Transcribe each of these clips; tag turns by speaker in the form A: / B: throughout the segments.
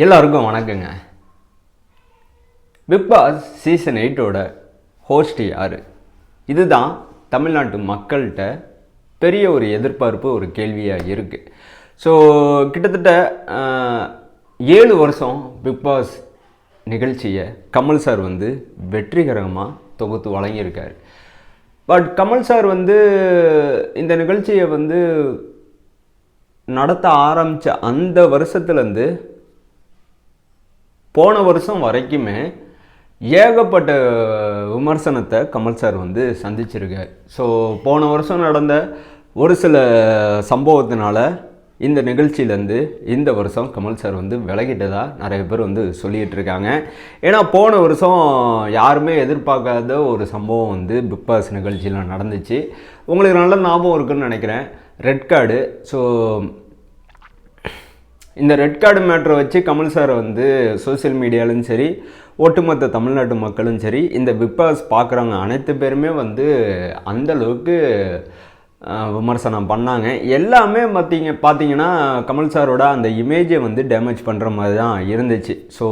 A: எல்லாருக்கும் வணக்கங்க. Bigg Boss season எயிட்டோட ஹோஸ்ட் யார்? இதுதான் தமிழ்நாட்டு மக்கள்கிட்ட பெரிய ஒரு எதிர்பார்ப்பு ஒரு கேள்வியாக இருக்குது ஸோ கிட்டத்தட்ட ஏழு வருஷம் பிக் பாஸ் நிகழ்ச்சியை கமல் சார் வந்து வெற்றிகரமாக தொகுத்து வழங்கியிருக்கார். பட் கமல் சார் வந்து இந்த நிகழ்ச்சியை வந்து நடத்த ஆரம்பித்த அந்த வருஷத்துலேருந்து போன வருஷம் வரைக்குமே ஏகப்பட்ட விமர்சனத்தை கமல் சார் வந்து சந்திச்சிருக்கார். ஸோ போன வருஷம் நடந்த ஒரு சில சம்பவத்தினால இந்த நிகழ்ச்சியிலேருந்து இந்த வருஷம் கமல் சார் வந்து விலகிட்டதாக நிறைய பேர் வந்து சொல்லிகிட்டு இருக்காங்க ஏன்னா போன வருஷம் யாருமே எதிர்பார்க்காத ஒரு சம்பவம் வந்து பிக் பாஸ் நிகழ்ச்சியில் நடந்துச்சு. உங்களுக்கு நல்ல ஞாபகம் இருக்குன்னு நினைக்கிறேன். ரெட் கார்டு ஸோ இந்த ரெட் கார்டு மேட்ரை வச்சு கமல் சாரை வந்து சோஷியல் மீடியாலும் சரி ஒட்டுமொத்த தமிழ்நாட்டு மக்களும் சரி இந்த பிக் பாஸ் பார்க்குறவங்க அனைத்து பேருமே வந்து அந்தளவுக்கு விமர்சனம் பண்ணாங்க. எல்லாமே பார்த்தீங்க பார்த்தீங்கன்னா கமல் சாரோட அந்த இமேஜை வந்து டேமேஜ் பண்ணுற மாதிரி தான் இருந்துச்சு. ஸோ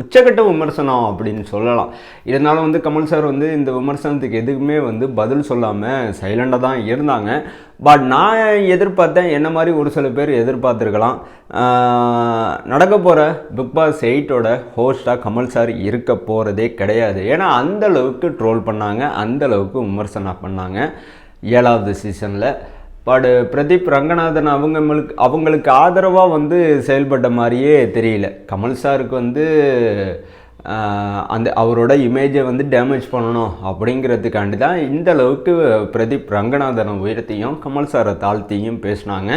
A: உச்சக்கட்ட விமர்சனம் அப்படின்னு சொல்லலாம். இருந்தாலும் வந்து கமல் சார் வந்து இந்த விமர்சனத்துக்கு எதுக்குமே வந்து பதில் சொல்லாமல் சைலண்டாக தான் இருந்தாங்க. பட் நான் எதிர்பார்த்தேன் என்ன மாதிரி ஒரு சில பேர் எதிர்பார்த்துருக்கலாம். நடக்க போகிற பிக் பாஸ் எயிட்டோட ஹோஸ்ட்டாக கமல் சார் இருக்க போகிறதே கிடையாது. ஏன்னா அந்த அளவுக்கு ட்ரோல் பண்ணாங்க அந்த அளவுக்கு விமர்சனம் பண்ணாங்க. ஏழாவது சீசனில் பட் பிரதீப் ரங்கநாதன் அவங்களுக்கு அவங்களுக்கு ஆதரவாக வந்து செயல்பட்ட மாதிரியே தெரியல. கமல் சாருக்கு வந்து அந்த அவரோட இமேஜை வந்து டேமேஜ் பண்ணணும் அப்படிங்கிறதுக்காண்டி தான் இந்த அளவுக்கு பிரதீப் ரங்கநாதனை உயர்த்தியும் கமல் சாரை தாழ்த்தியும் பேசினாங்க.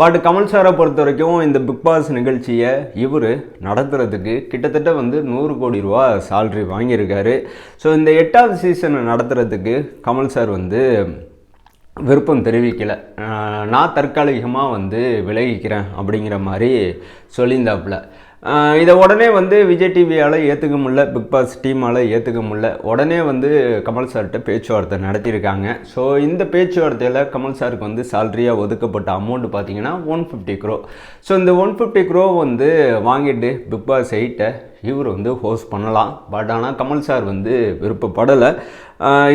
A: பட் கமல் சாரை பொறுத்த வரைக்கும் இந்த பிக் பாஸ் நிகழ்ச்சியை இவர் நடத்துறதுக்கு கிட்டத்தட்ட வந்து நூறு கோடி ரூபா சால்ரி வாங்கியிருக்காரு. ஸோ இந்த எட்டாவது சீசனை நடத்துறதுக்கு கமல் சார் வந்து விருப்பம் தெரிவிக்கலை. நான் தற்காலிகமாக வந்து விலகிக்கிறேன் அப்படிங்கிற மாதிரி சொல்லியிருந்தாப்புல. இதை உடனே வந்து விஜய் டிவியால் ஏற்றுக்க முடியல பிக் பாஸ் டீமால் ஏற்றுக்க முடியல. உடனே வந்து கமல் சார்கிட்ட பேச்சுவார்த்தை நடத்தியிருக்காங்க. ஸோ இந்த பேச்சுவார்த்தையில் கமல் சாருக்கு வந்து சேலரியாக ஒதுக்கப்பட்ட அமௌண்ட் பார்த்தீங்கன்னா ஒன் ஃபிஃப்டி க்ரோ ஸோ இந்த ஒன் ஃபிஃப்டி க்ரோ வந்து வாங்கிட்டு பிக் பாஸ் எயிட்டை இவர் வந்து ஹோஸ்ட் பண்ணலாம். பட் ஆனால் கமல் சார் வந்து விருப்பப்படலை.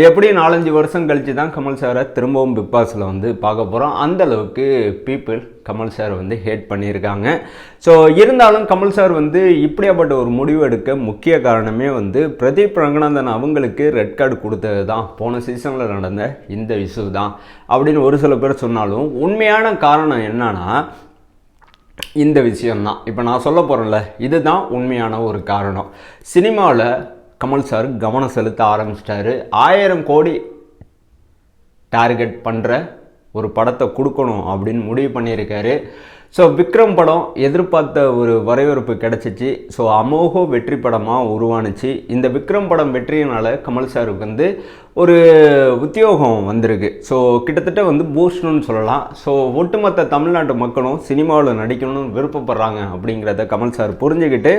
A: எப்படி நாலஞ்சு வருஷம் கழித்து தான் கமல் சாரை திரும்பவும் பிக் பாஸில் வந்து பார்க்க போகிறோம் அந்த அளவுக்கு பீப்புள் கமல் சார் வந்து ஹேட் பண்ணியிருக்காங்க. ஸோ இருந்தாலும் கமல் சார் வந்து இப்படியாப்பட்ட ஒரு முடிவு எடுக்க முக்கிய காரணமே வந்து பிரதீப் ரங்கநாதன் அவங்களுக்கு ரெட் கார்டு கொடுத்தது தான். போன சீசனில் நடந்த இந்த இஷ்யூ தான். அப்படின்னு ஒரு சில பேர் சொன்னாலும் உண்மையான காரணம் என்னன்னா இந்த விஷயம்தான். இப்போ நான் சொல்ல போகிறேன்ல இதுதான் உண்மையான ஒரு காரணம். சினிமாவில் கமல் சார் கவனம் செலுத்த ஆரம்பிச்சிட்டாரு. ஆயிரம் கோடி டார்கெட் பண்ணுற ஒரு படத்தை கொடுக்கணும் அப்படின்னு முடிவு பண்ணியிருக்காரு. ஸோ விக்ரம் படம் எதிர்பார்த்த ஒரு வரவேற்பு கிடச்சிச்சு. ஸோ அமோக வெற்றி படமாக உருவானுச்சு. இந்த விக்ரம் படம் வெற்றியினால் கமல் சாருக்கு வந்து ஒரு உத்தியோகம் வந்திருக்கு. ஸோ கிட்டத்தட்ட வந்து பூஸ்ட்னு சொல்லலாம். ஸோ ஒட்டுமொத்த தமிழ்நாட்டு மக்களும் சினிமாவில் நடிக்கணும்னு விருப்பப்படுறாங்க அப்படிங்கிறத கமல் சார் புரிஞ்சுக்கிட்டு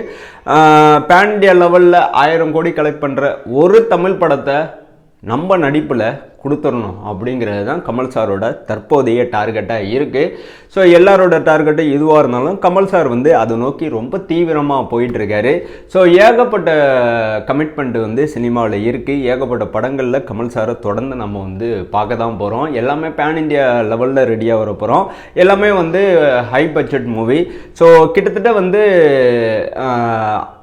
A: பேன் இண்டியா லெவலில் ஆயிரம் கோடி கலெக்ட் பண்ணுற ஒரு தமிழ் படத்தை நம்ம நடிப்பில் கொடுத்துடணும் அப்படிங்கிறது தான் கமல் சாரோட தற்போதைய டார்கெட்டாக இருக்குது ஸோ எல்லாரோட டார்கெட்டும் இதுவாக இருந்தாலும் கமல் சார் வந்து அதை நோக்கி ரொம்ப தீவிரமாக போயிட்டுருக்காரு. ஸோ ஏகப்பட்ட கமிட்மெண்ட் வந்து சினிமாவில் இருக்குது ஏகப்பட்ட படங்களில் கமல் சாரை தொடர்ந்து நம்ம வந்து பார்க்க தான் போகிறோம் எல்லாமே பேன் இண்டியா லெவலில் ரெடியாக வர போகிறோம் எல்லாமே வந்து ஹை பட்ஜெட் மூவி ஸோ கிட்டத்தட்ட வந்து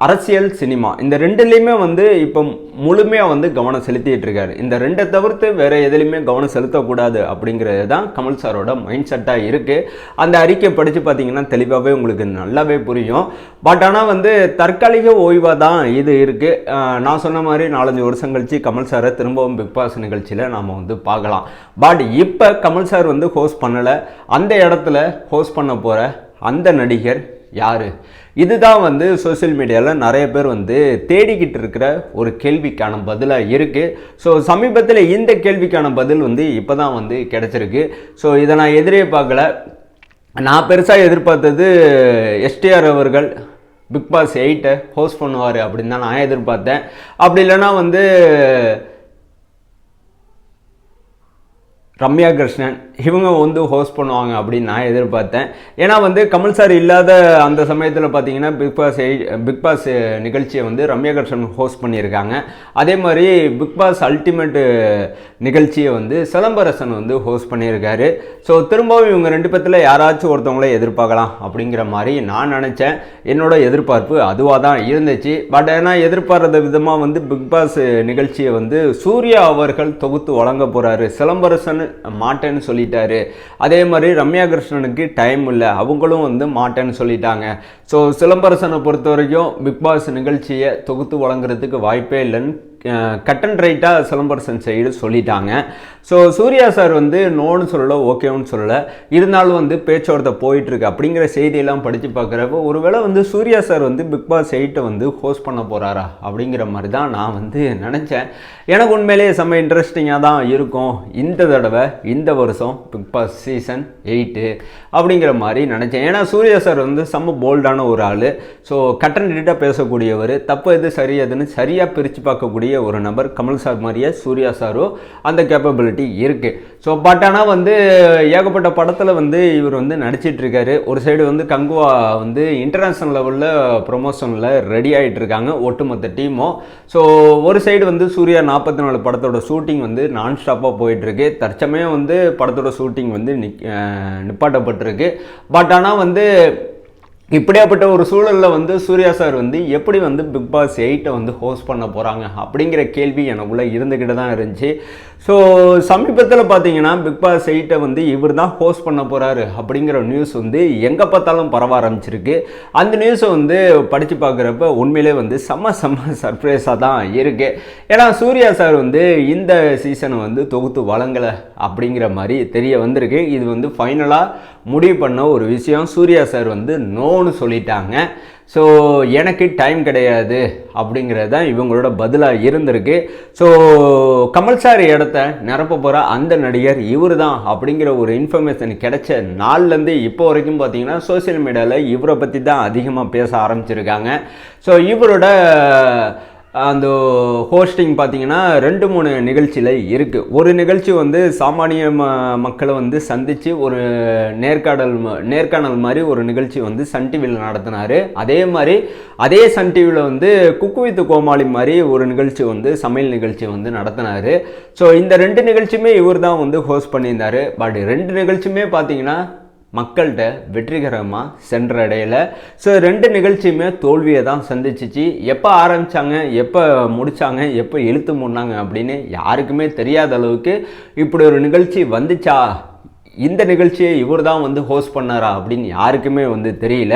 A: அரசியல் சினிமா. இந்த ரெண்டுலேயுமே வந்து இப்போ முழுமையாக வந்து கவனம் செலுத்திட்டு இருக்காரு. இந்த ரெண்டை தவிர்த்து வேற எதுலையுமே கவனம் செலுத்தக்கூடாது அப்படிங்கிறது தான் கமல் சாரோட மைண்ட் செட்டாக இருக்குது அந்த அறிக்கை படித்து பார்த்தீங்கன்னா தெளிவாகவே உங்களுக்கு நல்லாவே புரியும். பட் ஆனால் வந்து தற்காலிக ஓய்வாக தான் இது இருக்குது நான் சொன்ன மாதிரி நாலஞ்சு வருஷம் கழித்து கமல் சாரை திரும்பவும் பிக் பாஸ் நிகழ்ச்சியில் நாம் வந்து பார்க்கலாம். பட் இப்போ கமல் சார் வந்து ஹோஸ்ட் பண்ணலை. அந்த இடத்துல ஹோஸ்ட் பண்ண போகிற அந்த நடிகர் யார்? இதுதான் வந்து சோஷியல் மீடியாவில் நிறைய பேர் வந்து தேடிக்கிட்டு இருக்கிற ஒரு கேள்விக்கான பதிலாக இருக்குது ஸோ சமீபத்தில் இந்த கேள்விக்கான பதில் வந்து இப்போ தான் வந்து கிடச்சிருக்கு. ஸோ இதை நான் எதிரே பார்க்கல. நான் பெருசாக எதிர்பார்த்தது எஸ்டிஆர் அவர்கள் பிக் பாஸ் எயிட்டை ஹோஸ்ட் பண்ணுவார் அப்படின்னு தான் நான் எதிர்பார்த்தேன். அப்படி இல்லைன்னா வந்து ரம்யா கிருஷ்ணன் இவங்க வந்து ஹோஸ்ட் பண்ணுவாங்க அப்படின்னு நான் எதிர்பார்த்தேன். ஏன்னா வந்து கமல் சார் இல்லாத அந்த சமயத்தில் பார்த்தீங்கன்னா பிக் பாஸ் பிக் பாஸ் நிகழ்ச்சியை வந்து ரம்யா கிருஷ்ணன் ஹோஸ்ட் பண்ணியிருக்காங்க. அதே மாதிரி பிக் பாஸ் அல்டிமேட் நிகழ்ச்சியை வந்து சிலம்பரசன் வந்து ஹோஸ்ட் பண்ணியிருக்காரு. ஸோ திரும்பவும் இவங்க ரெண்டு பேர்த்தில் யாராச்சும் ஒருத்தவங்கள எதிர்பார்க்கலாம் அப்படிங்கிற மாதிரி நான் நினச்சேன். என்னோட எதிர்பார்ப்பு அதுவாக தான் இருந்துச்சு. பட் ஏன்னா எதிர்பார்த்த விதமாக வந்து பிக் பாஸ் நிகழ்ச்சியை வந்து சூர்யா அவர்கள் தொகுத்து வழங்க போகிறாரு சிலம்பரசன் மாட்டேன்னு சொல்லி சொல்லிட்டாரு. அதே மாதிரி ரம்யா கிருஷ்ணனுக்கு டைம் இல்லை. அவங்களும் வந்து மாட்டேன்னு சொல்லிட்டாங்க. ஸோ சிலம்பரசனை பொறுத்த வரைக்கும் பிக் பாஸ் நிகழ்ச்சியை தொகுத்து வழங்குறதுக்கு வாய்ப்பே இல்லைன்னு கட் அண்ட் ரைட்டாக சிலம்பரசன் சைடு சொல்லிட்டாங்க. ஸோ சூர்யா சார் வந்து நோன்னு சொல்லலை ஓகேன்னு சொல்லலை. இருந்தாலும் வந்து பேச்சுவார்த்தை போயிட்டுருக்கு அப்படிங்கிற செய்தியெல்லாம் படித்து பார்க்குறப்போ ஒருவேளை வந்து சூர்யா சார் வந்து பிக் பாஸ் எயிட்டை வந்து ஹோஸ்ட் பண்ண போகிறாரா அப்படிங்கிற மாதிரி தான் நான் வந்து நினச்சேன். எனக்கு உண்மையிலேயே செம்ம இன்ட்ரெஸ்டிங்காக தான் இருக்கும். இந்த தடவை இந்த வருஷம் பிக் பாஸ் சீசன் எயிட்டு அப்படிங்கிற மாதிரி நினச்சேன். ஏன்னா சூர்யா சார் வந்து செம்ம போல்டான ஒரு ஆள். ஸோ கட்டன் அண்ட் ரைட்டாக பேசக்கூடியவர் தப்பு எது சரி எதுன்னு சரியாக பிரித்து பார்க்கக்கூடிய ஒரு நபர் கமல் சார் மாதிரியே சூர்யா சாரோ அந்த கேப்பபிலிட்டி இருக்குது ஸோ பட் ஆனால் வந்து ஏகப்பட்ட படத்தில் வந்து இவர் வந்து நடிச்சிட்ருக்காரு ஒரு சைடு வந்து கங்குவா வந்து இன்டர்நேஷ்னல் லெவலில் ப்ரொமோஷனில் ரெடி ஆகிட்டு இருக்காங்க ஒட்டுமொத்த டீமும் ஸோ ஒரு சைடு வந்து சூர்யா நாற்பத்தி நாலு படத்தோட ஷூட்டிங் வந்து நான் ஸ்டாப்பாக போயிட்டுருக்கு தற்சமயம் வந்து படத்தோட ஷூட்டிங் வந்து நிக் நிப்பாட்டப்பட்டிருக்கு. பட் ஆனால் வந்து இப்படியாப்பட்ட ஒரு சூழலில் வந்து சூர்யா சார் வந்து எப்படி வந்து பிக் பாஸ் எயிட்டை வந்து ஹோஸ்ட் பண்ண போகிறாங்க அப்படிங்கிற கேள்வி எனக்குள்ளே இருந்துக்கிட்டு தான் இருந்துச்சு. ஸோ சமீபத்தில் பார்த்தீங்கன்னா பிக் பாஸ் எயிட்டை வந்து இவர் தான் ஹோஸ்ட் பண்ண போகிறாரு அப்படிங்கிற நியூஸ் வந்து எங்கே பார்த்தாலும் பரவ ஆரம்பிச்சிருக்கு. அந்த நியூஸை வந்து படித்து பார்க்குறப்ப உண்மையிலே வந்து செம்ம செம்ம சர்ப்ரைஸாக தான் இருக்குது ஏன்னா சூர்யா சார் வந்து இந்த சீசனை வந்து தொகுத்து வழங்கலை அப்படிங்கிற மாதிரி தெரிய வந்திருக்கு. இது வந்து ஃபைனலாக முடிவு பண்ண ஒரு விஷயம். சூர்யா சார் வந்து நோன்னு சொல்லிட்டாங்க. ஸோ எனக்கு டைம் கிடையாது அப்படிங்கிறது தான் இவங்களோட பதிலாக இருந்திருக்கு. ஸோ கமல் சார் இடத்த நிரப்ப போகிற அந்த நடிகர் இவர் தான் அப்படிங்கிற ஒரு இன்ஃபர்மேஷன் கிடைச்ச நாள்லேருந்து இப்போ வரைக்கும் பார்த்தீங்கன்னா சோசியல் மீடியாவில் இவரை பற்றி தான் அதிகமாக பேச ஆரம்பிச்சிருக்காங்க. ஸோ இவரோட அந்த ஹோஸ்டிங் பார்த்தீங்கன்னா ரெண்டு மூணு நிகழ்ச்சியில் இருக்குது ஒரு நிகழ்ச்சி வந்து சாமானிய ம மக்களை வந்து சந்தித்து ஒரு நேர்காணல் நேர்காணல் மாதிரி ஒரு நிகழ்ச்சி வந்து சன் டிவியில் நடத்தினார். அதே மாதிரி அதே சன் டிவியில் வந்து குக்கு வித் கோமாளி மாதிரி ஒரு நிகழ்ச்சி வந்து சமையல் நிகழ்ச்சி வந்து நடத்தினார். ஸோ இந்த ரெண்டு நிகழ்ச்சியுமே இவர் தான் வந்து ஹோஸ்ட் பண்ணியிருந்தார். பட் ரெண்டு நிகழ்ச்சியுமே பார்த்திங்கன்னா மக்கள்கிட்ட வெற்றிகரமாக சென்றடையல. ஸோ ரெண்டு நிகழ்ச்சியுமே தோல்வியை தான் சந்திச்சிச்சு. எப்போ ஆரம்பித்தாங்க எப்போ முடித்தாங்க எப்போ இழுத்து முன்னாங்க அப்படின்னு யாருக்குமே தெரியாத அளவுக்கு இப்படி ஒரு நிகழ்ச்சி வந்துச்சா? இந்த நிகழ்ச்சியை இவர் தான் வந்து ஹோஸ்ட் பண்ணாரா அப்படின்னு யாருக்குமே வந்து தெரியல.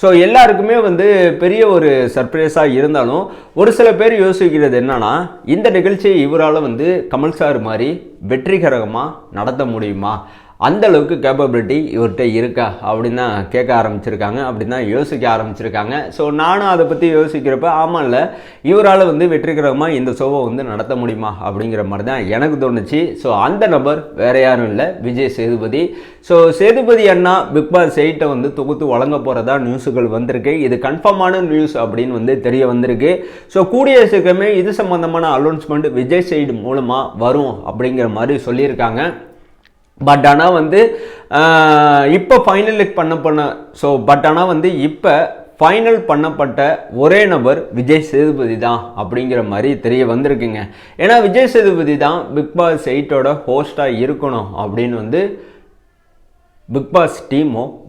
A: ஸோ எல்லாருக்குமே வந்து பெரிய ஒரு சர்ப்ரைஸாக இருந்தாலும் ஒரு சில பேர் யோசிக்கிறது என்னன்னா இந்த நிகழ்ச்சியை இவரால் வந்து கமல் சார் மாதிரி வெற்றிகரமாக நடத்த முடியுமா? அந்த அளவுக்கு கேப்பபிலிட்டி இவர்கிட்ட இருக்கா அப்படின்னு தான் கேட்க ஆரம்பிச்சிருக்காங்க அப்படின்னு தான் யோசிக்க ஆரம்பிச்சிருக்காங்க. ஸோ நானும் அதை பற்றி யோசிக்கிறப்ப ஆமாம் இல்லை இவரால் வந்து வெற்றிகரமாக இந்த ஷோவை வந்து நடத்த முடியுமா அப்படிங்கிற மாதிரி தான் எனக்கு தோணுச்சு. ஸோ அந்த நபர் வேற யாரும் இல்லை விஜய் சேதுபதி. ஸோ சேதுபதி அண்ணா பிக் பாஸ் எயிட்டை வந்து தொகுத்து வழங்க போகிறதா நியூஸுகள் வந்திருக்கு. இது கன்ஃபார்மான நியூஸ் அப்படின்னு வந்து தெரிய வந்திருக்கு. ஸோ கூடிய சீக்கிரமே இது சம்மந்தமான அனௌன்ஸ்மெண்ட் விஜய் சைடு மூலமாக வரும் அப்படிங்கிற மாதிரி சொல்லியிருக்காங்க. பட் ஆனால் வந்து இப்போ ஃபைனல் பண்ண பண்ண ஸோ பட் ஆனால் வந்து இப்போ ஃபைனல் பண்ணப்பட்ட ஒரே நபர் விஜய் சேதுபதி தான் அப்படிங்கிற மாதிரி தெரிய வந்திருக்குங்க. ஏன்னா விஜய் சேதுபதி தான் பிக் பாஸ் எயிட்டோட ஹோஸ்ட்டாக இருக்கணும் அப்படின்னு வந்து பிக் பாஸ்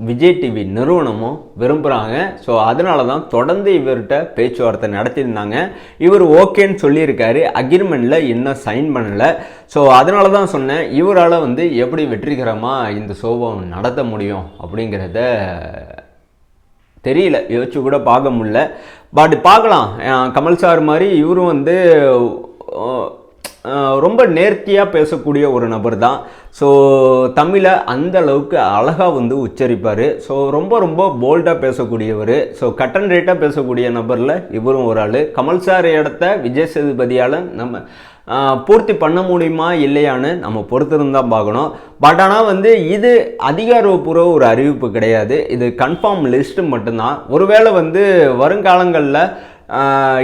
A: விஜய் டிவி நிறுவனமும் விரும்புகிறாங்க ஸோ அதனால தான் தொடர்ந்து இவர்கிட்ட பேச்சுவார்த்தை நடத்தியிருந்தாங்க. இவர் ஓகேன்னு சொல்லியிருக்காரு. அக்ரிமெண்ட்டில் இன்னும் சைன் பண்ணலை. ஸோ அதனால தான் சொன்னேன் இவரால் வந்து எப்படி வெற்றிகரமாக இந்த ஷோவை நடத்த முடியும் அப்படிங்கிறத தெரியல. யோசிச்சு கூட பார்க்க முடில பட் பார்க்கலாம். கமல் சார் மாதிரி இவரும் வந்து ரொம்ப நேர்த்தியாக பேசக்கூடிய ஒரு நபர் தான் ஸோ தமிழை அந்த அளவுக்கு அழகாக வந்து உச்சரிப்பார். ஸோ ரொம்ப ரொம்ப போல்டாக பேசக்கூடியவர். ஸோ கட்டன் ரேட்டாக பேசக்கூடிய நபரில் இவரும் ஒரு ஆள். கமல் சார் இடத்த விஜய் சேதுபதியால் நம்ம பூர்த்தி பண்ண முடியுமா இல்லையான்னு நம்ம பொறுத்திருந்து பார்க்கணும். பட் ஆனால் வந்து இது அதிகாரப்பூர்வ ஒரு அறிவிப்பு கிடையாது. இது கன்ஃபார்ம் லிஸ்ட்டு மட்டும்தான். ஒருவேளை வந்து வருங்காலங்களில்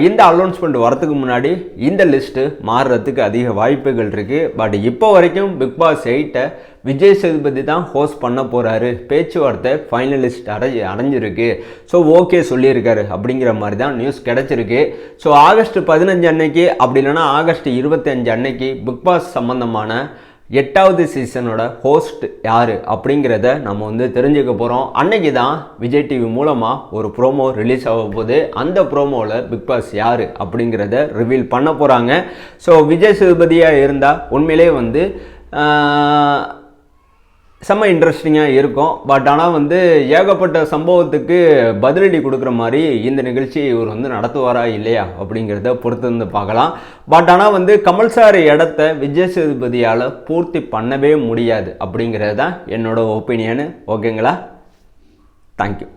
A: இந்த அலௌன்ஸ்மெண்ட் வரத்துக்கு முன்னாடி இந்த லிஸ்ட்டு மாறுறதுக்கு அதிக வாய்ப்புகள் இருக்குது பட் இப்போ வரைக்கும் பிக் பாஸ் எயிட்டை விஜய் சேதுபதி தான் ஹோஸ்ட் பண்ண போகிறாரு பேச்சுவார்த்தை ஃபைனலிஸ்ட் அடைஞ்சு அடைஞ்சிருக்கு. ஸோ ஓகே சொல்லியிருக்காரு அப்படிங்கிற மாதிரி தான் நியூஸ் கிடச்சிருக்கு. ஸோ ஆகஸ்ட் பதினஞ்சு அன்னைக்கு அப்படி இல்லைன்னா ஆகஸ்ட் இருபத்தஞ்சு அன்னைக்கு பிக் பாஸ் சம்மந்தமான எட்டாவது சீசனோட ஹோஸ்ட் யார் அப்படிங்கிறத நம்ம வந்து தெரிஞ்சுக்க போகிறோம் அன்னைக்கு தான் விஜய் டிவி மூலமாக ஒரு ப்ரோமோ ரிலீஸ் ஆக போகுது. அந்த ப்ரோமோவில் பிக் பாஸ் யார் அப்படிங்கிறத ரிவீல் பண்ண போகிறாங்க ஸோ விஜய் சேதுபதியாக இருந்தால் உண்மையிலே வந்து செம்ம இன்ட்ரெஸ்டிங்காக இருக்கும். பட் ஆனால் வந்து ஏகப்பட்ட சம்பவத்துக்கு பதிலடி கொடுக்குற மாதிரி இந்த நிகழ்ச்சி இவர் வந்து நடத்துவாரா இல்லையா அப்படிங்கிறத பொறுத்து வந்து பார்க்கலாம். பட் ஆனால் வந்து கமல் சார் இடத்த விஜய் சேதுபதியால் பூர்த்தி பண்ணவே முடியாது அப்படிங்கிறது தான் என்னோட ஒப்பீனியனு ஓகேங்களா தேங்க்யூ